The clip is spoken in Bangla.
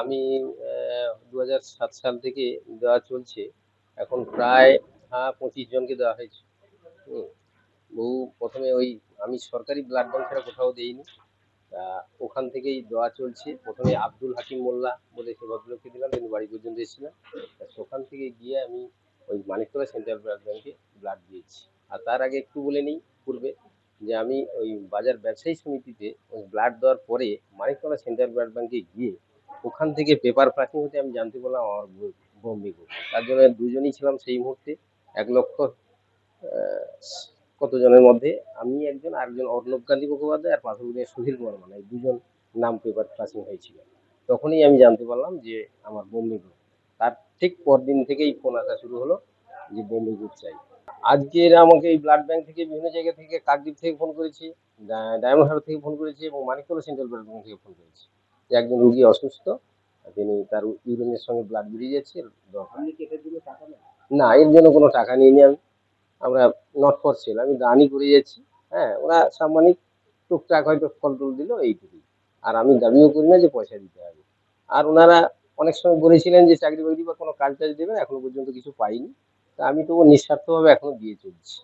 আমি দু সাল থেকে দেওয়া চলছে। এখন প্রায় হ্যাঁ পঁচিশ জনকে দেওয়া হয়েছে। বহু, প্রথমে ওই আমি সরকারি ব্লাড ব্যাংক ছাড়া কোথাও দিইনি। তা ওখান থেকেই দেওয়া চলছে। প্রথমে আব্দুল হাকিম মোল্লা বলে সে ভদ্রলোককে দিলাম তিনি বাড়ি পর্যন্ত এসেছিলেন। তা সেখান থেকে গিয়ে আমি ওই মানিকতলা সেন্ট্রাল ব্লাড ব্যাংকে ব্লাড দিয়েছি। আর তার আগে একটু বলে নিই পূর্বে, যে আমি ওই বাজার ব্যবসায়ী সমিতিতে ওই ব্লাড দেওয়ার পরে মানিকতলা সেন্ট্রাল ব্লাড ব্যাংকে গিয়ে ওখান থেকে পেপার প্রাচিং হতে আমি জানতে পারলাম আমার বম্বে গ্রুপ তার জন্য দুজনই ছিলাম সেই মুহূর্তে। এক লক্ষ কতজনের মধ্যে? আমি একজন, আরেকজন অর্ণব গান্ধী মুখোপাধ্যায় আর পাশে সুধীর বর্মন এই দুজন নাম পেপার প্রাচিং হয়েছিল। তখনই আমি জানতে পারলাম যে আমার বোম্বে গ্রুপ তার ঠিক পরদিন থেকেই ফোন আসা শুরু হলো যে বোম্বে গ্রুপ চাই। আজকে এরা আমাকে এই ব্লাড ব্যাংক থেকে, বিভিন্ন জায়গা থেকে, কাকদ্বীপ থেকে ফোন করেছে, ডায়মন্ড হারবার থেকে ফোন করেছে এবং মানিকতলা সেন্ট্রাল ব্লাড ব্যাংক থেকে ফোন করেছে। যে একজন রুগী অসুস্থ তিনি তার ইউরিনের সঙ্গে ব্লাড বেরিয়ে যাচ্ছে না এর জন্য কোনো টাকা নিইনি আমি। আমরা নট ফর সেল আমি দানই করে যাচ্ছি। হ্যাঁ ওরা সাম্মানিক টুকটাক হয়তো ফল টুল দিল এইটুকুই। আর আমি দাবিও করি না যে পয়সা দিতে হবে। আর ওনারা অনেক সময় বলেছিলেন যে চাকরি বাকরি বা কোনো কাজ টাজ দেবেন এখনও পর্যন্ত কিছু পাইনি। তা আমি তবু নিঃস্বার্থভাবে এখনও দিয়ে চলছি।